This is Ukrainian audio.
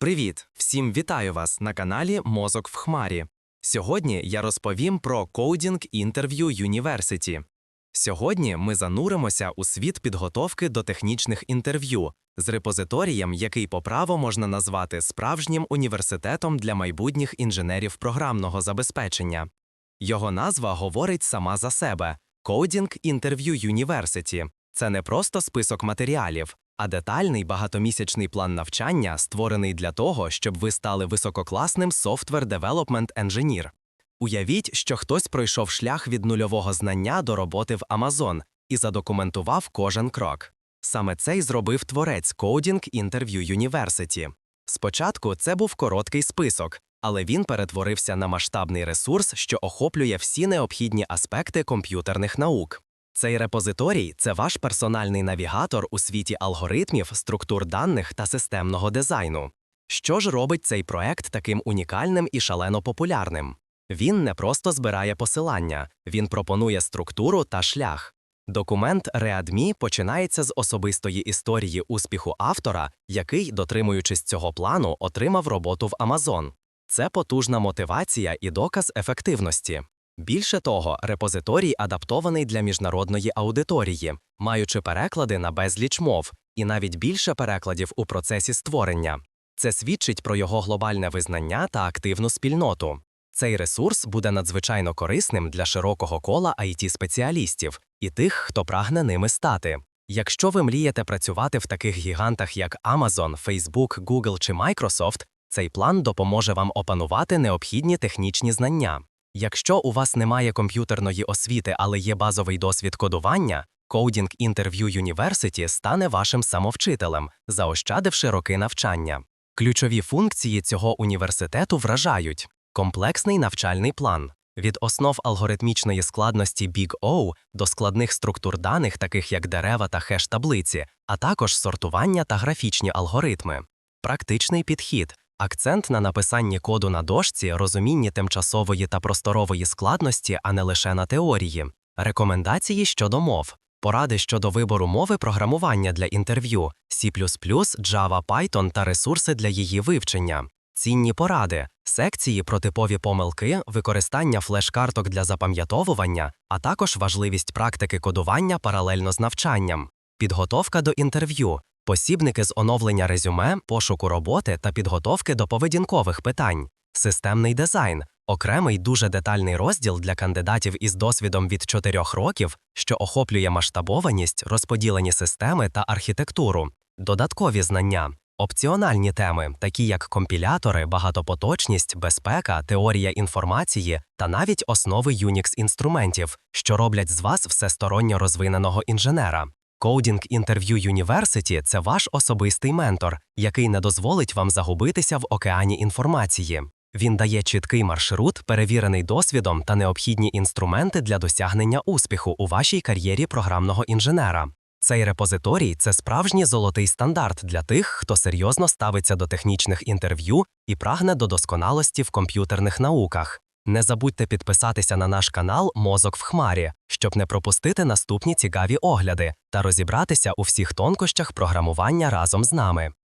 Привіт! Всім вітаю вас на каналі Мозок в Хмарі. Сьогодні я розповім про Coding Interview University. Сьогодні ми зануримося у світ підготовки до технічних інтерв'ю з репозиторієм, який по праву можна назвати справжнім університетом для майбутніх інженерів програмного забезпечення. Його назва говорить сама за себе Coding Interview University. Це не просто список матеріалів, а детальний багатомісячний план навчання, створений для того, щоб ви стали висококласним Software Development Engineer. Уявіть, що хтось пройшов шлях від нульового знання до роботи в Amazon і задокументував кожен крок. Саме це й зробив творець Coding Interview University. Спочатку це був короткий список, але він перетворився на масштабний ресурс, що охоплює всі необхідні аспекти комп'ютерних наук. Цей репозиторій це ваш персональний навігатор у світі алгоритмів, структур даних та системного дизайну. Що ж робить цей проект таким унікальним і шалено популярним? Він не просто збирає посилання, він пропонує структуру та шлях. Документ ReadMe починається з особистої історії успіху автора, який, дотримуючись цього плану, отримав роботу в Amazon. Це потужна мотивація і доказ ефективності. Більше того, репозиторій адаптований для міжнародної аудиторії, маючи переклади на безліч мов і навіть більше перекладів у процесі створення. Це свідчить про його глобальне визнання та активну спільноту. Цей ресурс буде надзвичайно корисним для широкого кола IT-спеціалістів і тих, хто прагне ними стати. Якщо ви мрієте працювати в таких гігантах, як Amazon, Facebook, Google чи Microsoft, цей план допоможе вам опанувати необхідні технічні знання. Якщо у вас немає комп'ютерної освіти, але є базовий досвід кодування, Coding Interview University стане вашим самовчителем, заощадивши роки навчання. Ключові функції цього університету вражають комплексний навчальний план від основ алгоритмічної складності Big O до складних структур даних, таких як дерева та хеш-таблиці, а також сортування та графічні алгоритми, практичний підхід. Акцент на написанні коду на дошці, розумінні тимчасової та просторової складності, а не лише на теорії, рекомендації щодо мов, поради щодо вибору мови програмування для інтерв'ю, C++, Java, Python та ресурси для її вивчення, цінні поради, секції про типові помилки, використання флеш-карток для запам'ятовування, а також важливість практики кодування паралельно з навчанням, підготовка до інтерв'ю, посібники з оновлення резюме, пошуку роботи та підготовки до поведінкових питань, системний дизайн, окремий дуже детальний розділ для кандидатів із досвідом від 4 років, що охоплює масштабованість, розподілені системи та архітектуру, додаткові знання. Опціональні теми, такі як компілятори, багатопоточність, безпека, теорія інформації та навіть основи Unix-інструментів, що роблять з вас всесторонньо розвиненого інженера. Coding Interview University – це ваш особистий ментор, який не дозволить вам загубитися в океані інформації. Він дає чіткий маршрут, перевірений досвідом та необхідні інструменти для досягнення успіху у вашій кар'єрі програмного інженера. Цей репозиторій це справжній золотий стандарт для тих, хто серйозно ставиться до технічних інтерв'ю і прагне до досконалості в комп'ютерних науках. Не забудьте підписатися на наш канал Мозок в Хмарі, щоб не пропустити наступні цікаві огляди та розібратися у всіх тонкощах програмування разом з нами.